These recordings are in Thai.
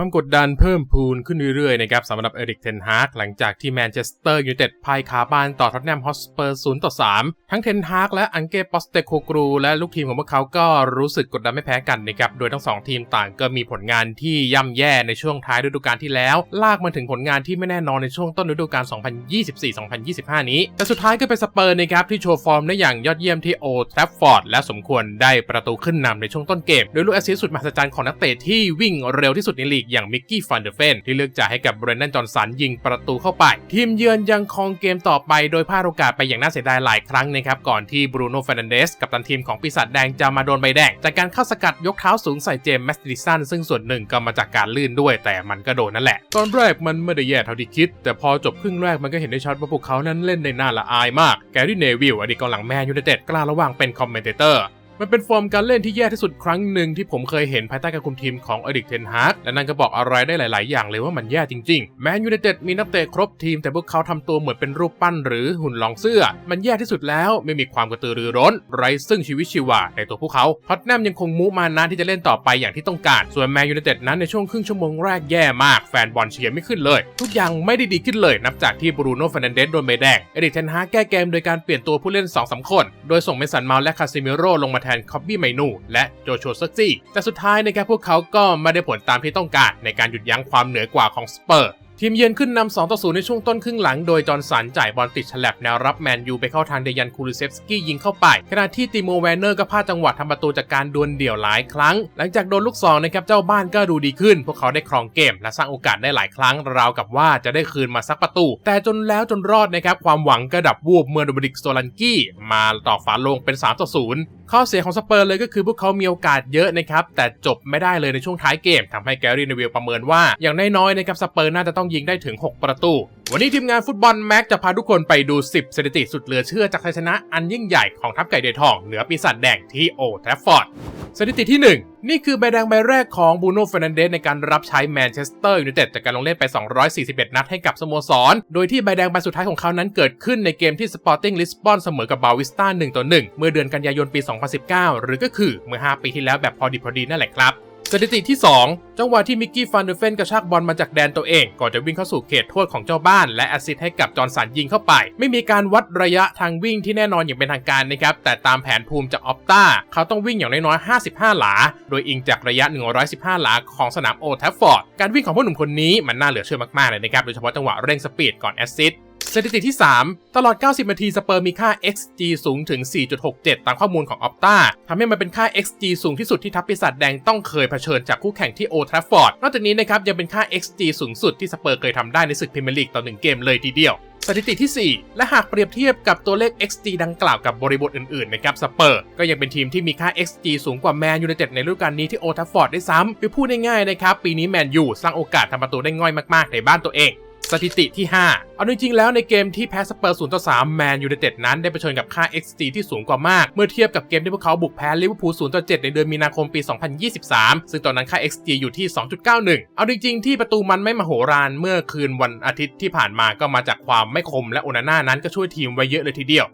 ความกดดันเพิ่มพูนขึ้นเรื่อยๆนะครับสำหรับเอริกเทนฮากหลังจากที่แมนเชสเตอร์ยูไนเต็ดพ่ายคาบ้านต่อท็อตแนมฮอสเปอร์0ต่อ3ทั้งเทนฮากและอังเก้ปอสเตโคกรูและลูกทีมของพวกเขาก็รู้สึกกดดันไม่แพ้กันนะครับโดยทั้งสองทีมต่างก็มีผลงานที่ย่ำแย่ในช่วงท้ายฤดูกาลที่แล้ว ลากมาถึงผลงานที่ไม่แน่นอนในช่วงต้นฤดูกาล 2024-2025 นี้ แต่สุดท้ายก็เป็นสเปอร์นะครับที่โชว์ฟอร์มได้อย่างยอดเยี่ยมที่โอทรัฟฟอร์ดและสมควรได้ประตูขึ้นนำในช่วงต้นเกมโดยลูกแอสซิสต์สุดมหัศจรรย์ของนักเตะที่วิ่งเร็วที่สุดในลีกอย่างมิกกี้ฟันเดอร์เฟนที่เลือกจ่ายให้กับเบรนดันจอห์นสันยิงประตูเข้าไป ทีมเยือนยังครองเกมต่อไปโดยพลาดโอกาสไปอย่างน่าเสียดายหลายครั้งนะครับก่อนที่บรูโน่เฟรนันเดสกับตันทีมของปีศาจแดงจะมาโดนใบแดง จากการเข้าสกัดยกเท้าสูงใส่เจมส์แมสติสันซึ่งส่วนหนึ่งก็มาจากการลื่นด้วย แต่มันก็โดนนั่นแหละ ตอนแรกมันไม่ได้แย่เท่าที่คิด แต่พอจบครึ่งแรกมันก็เห็นได้ชัดว่าพวกเขานั้นเล่นในหน่าละอายมากแกรี่เนวิลอดีตกองหลังแมนยูไนเต็ดกล้าระว่างเป็นคอมเมนเตอร์ มันเป็นฟอร์มการเล่นที่แย่ที่สุดครั้งหนึ่งที่ผมเคยเห็นภายใต้การคุมทีมของอดิกเทนฮาร์ดและนั่นก็บอกอะไรได้หลาย ๆ อย่างเลยว่ามันแย่จริงๆ แมนยูไนเต็ดมีนักเตะครบทีมแต่พวกเขาทำตัวเหมือนเป็นรูปปั้นหรือหุ่นรองเสื้อ มันแย่ที่สุดแล้วไม่มีความกระตือรือร้น ไร้ซึ่งชีวิตชีวาในตัวพวกเขาท็อตแนมยังคงมุมานะที่จะเล่นต่อไปอย่างที่ต้องการ ส่วนแมนยูไนเต็ดนั้นในช่วงครึ่งชั่วโมงแรกแย่มากแฟนบอลเชียร์ไม่ขึ้นเลย ทุกอย่างไม่ได้ดีขึ้นเลยนับจากที่บรูโน่ฟร์นันเดสโดนใบแดงเอริกเทนฮาร์แก้เกมโดยการเปลี่ยนตัวผู้เล่น2อสคน โดยส่งเมสันเมาและคาซิมิโร่ลงมาแทนคอบบี้ไมนูและโจชัวซักซี่ แต่สุดท้ายนะครับพวกเขาก็ไม่ได้ผลตามที่ต้องการในการหยุดยั้งความเหนือกว่าของสเปอร์ทีมเยือนขึ้นนำ2ต่อ0ในช่วงต้นครึ่งหลังโดยจอร์นสันจ่ายบอลติดฉลับแนวรับแมนยูไปเข้าทางเดยันคูลิเซฟสกี้ยิงเข้าไป ขณะที่ติโมแวนเนอร์ก็พลาดจังหวะทำประตูจากการดวลเดี่ยวหลายครั้ง หลังจากโดนลูกศรนะครับเจ้าบ้านก็ดูดีขึ้น พวกเขาได้ครองเกม และสร้างโอกาสได้หลายครั้งราวกับว่าจะได้คืนมาสักประตู แต่จนแล้วจนรอดนะครับความหวังก็ดับวูบเมื่อโดมินิกโซลันกี้มาต่อฝาลงเป็น3ต่อ0 ข้อเสียของสเปอร์เลยก็คือพวกเขามีโอกาสเยอะนะครับ แต่จบไม่ได้เลยในช่วงท้ายเกมทำให้แกรี่เนวิลประเมินว่า อย่างน้อยๆนะครับสเปอร์น่าจะต้องยิงได้ถึง 6 ประตู วันนี้ทีมงานฟุตบอลแม็กจะพาทุกคนไปดู 10สถิติสุดเหลือเชื่อจากชัยชนะอันยิ่งใหญ่ของทัพไก่เดทอง เหนือปีศาจแดงที่โอแทฟฟอร์ด สถิติที่ 1 นี่คือใบแดงใบแรกของบูโน่เฟรนันเดสในการรับใช้แมนเชสเตอร์ยูไนเต็ดจากการลงเล่นไป 241 นัดให้กับสโมสร โดยที่ใบแดงใบสุดท้ายของเขานั้นเกิดขึ้นในเกมที่สปอร์ติ้งลิสบอนเสมอกับบาวิสต้า1ต่อ1เมื่อเดือนกันยายนปี 2019 หรือก็คือเมื่อ 5 ปีที่แล้วแบบพอดีพอดีนั่นแหละครับ สถิติที่ 2 จังหวะที่มิกกี้ฟันเดอร์เฟนกระชากบอลมาจากแดนตัวเอง ก่อนจะวิ่งเข้าสู่เขตโทษของเจ้าบ้าน และแอสซิสต์ให้กับจอร์นสันยิงเข้าไป ไม่มีการวัดระยะทางวิ่งที่แน่นอนอย่างเป็นทางการนะครับ แต่ตามแผนภูมิจากออปตาเขาต้องวิ่งอย่างน้อยๆ 55 หลา โดยอิงจากระยะ 115 หลาของสนามโอทัฟฟอร์ด การวิ่งของผู้หนุ่มคนนี้มันน่าเหลือเชื่อมากๆเลยนะครับ โดยเฉพาะจังหวะเร่งสปีดก่อนแอสซิสต์ สถิติที่ 3 ตลอด 90 นาทีสเปอร์มีค่า XG สูงถึง 4.67 ตามข้อมูลของ Opta ทำให้มันเป็นค่า XG สูงที่สุดที่ทัพปีศาจแดงต้องเคยเผชิญจากคู่แข่งที่โอทราฟอร์ด นอกจากนี้นะครับยังเป็นค่า XG สูงสุดที่สเปอร์เคยทำได้ในศึกพรีเมียร์ลีกต่อ1เกมเลยทีเดียวสถิติที่ 4 และหากเปรียบเทียบกับตัวเลข XG ดังกล่าวกับบริบทอื่นๆนะครับสเปอร์ก็ยังเป็นทีมที่มีค่า XG สูงกว่าแมนยูไนเต็ดในฤดูกาลนี้ที่โอทัฟฟอร์ดได้ซ้ำคือพูดง่ายๆนะครับ ปีนี้แมนยูสร้างโอกาสทำประตูได้ง่อยมากๆในบ้านตัวเอง สถิติที่ 5 เอาจริงๆแล้วในเกมที่แพ้สเปอร์0ต่อ3แมนยูไนเต็ดนั้นได้เผชิญกับค่า XG ที่สูงกว่ามาก เมื่อเทียบกับเกมที่พวกเขาบุกแพ้ลิเวอร์พูล0ต่อ7ในเดือนมีนาคมปี 2023 ซึ่งตอนนั้นค่า XG อยู่ที่ 2.91 เอาจริงๆ ที่ประตูมันไม่มโหฬารเมื่อคืนวันอาทิตย์ที่ผ่านมาก็มาจากความไม่คมและโอนาน่านั้นก็ช่วยทีมไว้เยอะเลยทีเดียว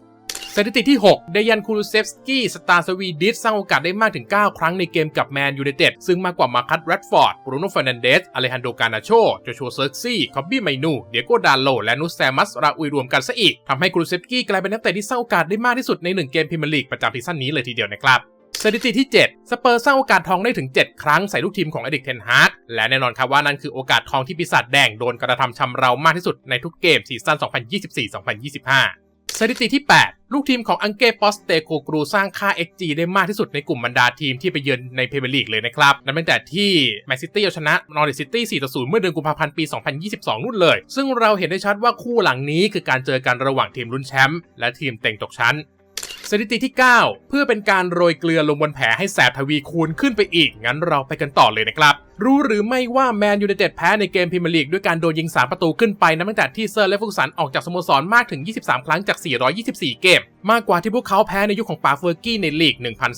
สถิติที่ 6 เดยันคูลูเซฟสกี้สตาร์สวีดิสสร้างโอกาสได้มากถึง 9 ครั้งในเกมกับแมนยูไนเต็ดซึ่งมากกว่ามาคัตแรดฟอร์ดบรูโน่เฟรนันเดสอเลฮันโดกานาโชโจชัวเซิร์กซี่คอบบี้ไมนูเดียโกดาโลและนุสแซมัสราอุยรวมกันซะอีกทำให้คูลูเซฟสกี้กลายเป็นนักเตะที่สร้างโอกาสได้มากที่สุดใน1เกมพรีเมียร์ลีกประจำซีซั่นนี้เลยทีเดียวนะครับสถิติที่ 7 สเปอร์สร้างโอกาสทองได้ถึง 7 ครั้งใส่ลูกทีมของอดิกเทนฮาร์ดและแน่นอนครับว่านั่นคือโอกาสทองที่ปีศาจแดงโดนกระทำชำเรามากที่สุดในทุกเกมซีซั่น2024-2025สถิติที่8 ลูกทีมของอังเก้ปอสเตโกกรูสร้างค่า XG ได้มากที่สุดในกลุ่มบรรดาทีมที่ไปเยือนในพรีเมียร์ลีกเลยนะครับ นับตั้งแต่ที่แมนซิตี้เอาชนะนอริซิตี้4ต่อ0เมื่อเดือนกุมภาพันธ์ปี 2022 นู่นเลย ซึ่งเราเห็นได้ชัดว่าคู่หลังนี้คือการเจอกันระหว่างทีมลุ้นแชมป์และทีมเต็งตกชั้น สถิติที่ 9 เพื่อเป็นการโรยเกลือลงบนแผลให้แสบทวีคูณขึ้นไปอีก งั้นเราไปกันต่อเลยนะครับ รู้หรือไม่ว่าแมนยูไนเต็ดแพ้ในเกมพรีเมียร์ลีกด้วยการโดนยิง 3 ประตูขึ้นไปนับตั้งแต่ที่เซอร์และฟุกสันออกจากสโมสรมากถึง 23 ครั้งจาก 424 เกม มากกว่าที่พวกเขาแพ้ในยุคของปาเฟอร์กี้ในลีก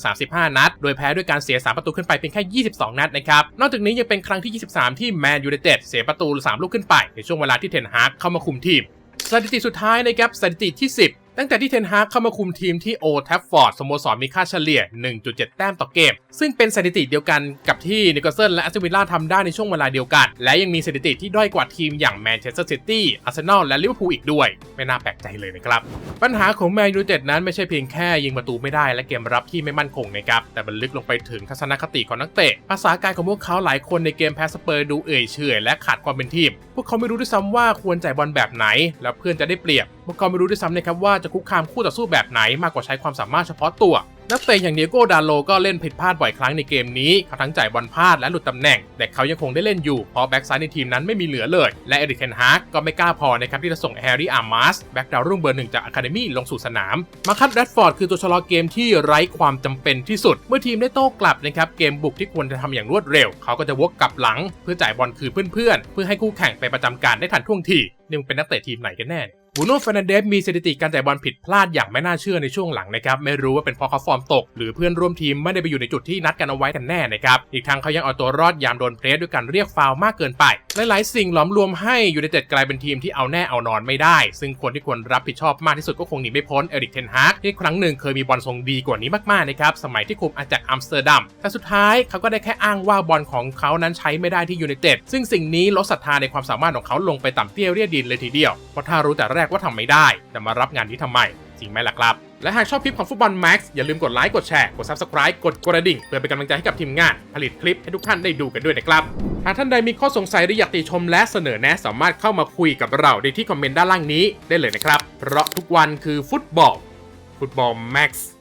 1,035 นัด โดยแพ้ด้วยการเสีย 3 ประตูขึ้นไปเพียงแค่ 22 นัดนะครับ นอกจากนี้ยังเป็นครั้งที่ 23 ที่แมนยูไนเต็ดเสียประตู 3 ลูกขึ้นไปในช่วงเวลาที่เทนฮากเข้ามาคุมทีมสถิติสุดท้ายนะครับสถิติที่ 10 ตั้งแต่ที่เทนฮากเข้ามาคุมทีมที่โอแทฟฟอร์ดสโมสรมีค่าเฉลี่ย 1.7 แต้มต่อเกม ซึ่งเป็นสถิติเดียวกันกับที่นิโคลเซนและอสตันวิลล่าทำได้ในช่วงเวลาเดียวกัน และยังมีสถิติที่ด้อยกว่าทีมอย่างแมนเชสเตอร์ซิตี้อาร์เซนอลและลิเวอร์พูลอีกด้วย ไม่น่าแปลกใจเลยนะครับ ปัญหาของแมนยูเต็ดนั้นไม่ใช่เพียงแค่ยิงประตูไม่ได้และเกมรับที่ไม่มั่นคงนะครับแต่มันลึกลงไปถึงทัศนคติของนักเตะภาษากายของพวกเขาหลายคนในเกมแพ้สเปอร์ดูเอื่อยเฉอยและขาดความเป็นทีมพวกเขาไม่รู้ด้วยซ้ำว่าควรจ่ายบอลแบบไหน แล้วเพื่อนจะได้เปรียบ พวกเขาไม่รู้ด้วยซ้ำนะครับว่าจะคุกคามคู่ต่อสู้แบบไหนมากกว่าใช้ความสามารถเฉพาะตัว นักเตะอย่างเดียโก้ดาโลก็เล่นผิดพลาดบ่อยครั้งในเกมนี้ เขาทั้งจ่ายบอลพลาดและหลุดตำแหน่ง แต่เขายังคงได้เล่นอยู่เพราะแบ็กซ้ายในทีมนั้นไม่มีเหลือเลย และเอริกเทนฮากก็ไม่กล้าพอนะครับที่จะส่งแฮร์รี่อาร์มาสแบ็กดาวรุ่งเบอร์หนึ่งจากอะคาเดมี่ลงสู่สนาม มาคัตแรดฟอร์ดคือตัวชะลอเกมที่ไร้ความจำเป็นที่สุด เมื่อทีมได้โต้กลับนะครับเกมบุกที่ควรจะทำอย่างรวดเร็ว เขาก็จะวกกลับหลัง เพื่อจ่ายบอลคืนเพื่อนๆเพื่อให้คู่แข่งไปประจำการได้ทันท่วงทีนี่มึงเป็นนักเตะทีมไหนกันแน่ บูโน่เฟรนเดสมีสถิติการจ่บอลผิดพลาดอย่างไม่น่าเชื่อในช่วงหลังนะครับไม่รู้ว่าเป็นเพราะเขาฟอร์มตก หรือเพื่อนร่วมทีมไม่ได้ไปอยู่ในจุดที่นัดกันเอาไว้กันแน่นะครับอีกทั้งเขายังเอาตัวรอดยามโดนเพรสด้วยการเรียกฟาวมากเกินไปหลายๆสิ่งหลอมรวมให้ยูไนเต็ดกลายเป็นทีมที่เอาแน่เอานอนไม่ได้ ซึ่งคนที่ควรรับผิดชอบมากที่สุดก็คงหนีไม่พ้นเอริกเทนฮากที่ครั้งหนึ่งเคยมีบอลทรงดีกว่านี้มากๆนะครับสมัยที่คุมอาจากอัมสเตอร์ดัมแต่สุดท้ายเขาก็ได้แค่อ้างว่าบอลของเขานั้นใช้ไม่ได้ที่ยูไนเต็ดซึ่งสิ่งนี้ลดศรัทธาในความสามารถของเขาลงไปต่ำเตี้ยเรียดินเลยทีเดียวเพราะถ้ารู้แต่แรกว่าทำไม่ได้ แต่มารับงานนี้ทำไม จริงไหมล่ะครับ และหากชอบคลิปของฟุตบอลแม็กซ์อย่าลืมกดไลค์ กดแชร์ กด Subscribe กดกระดิ่ง เพื่อเป็นกำลังใจให้กับทีมงาน ผลิตคลิปให้ทุกท่านได้ดูกันด้วยนะครับ หากท่านใดมีข้อสงสัยหรืออยากติชมและเสนอแนะสามารถเข้ามาคุยกับเราได้ที่คอมเมนต์ด้านล่างนี้ได้เลยนะครับ เพราะทุกวันคือฟุตบอล ฟุตบอลแม็กซ์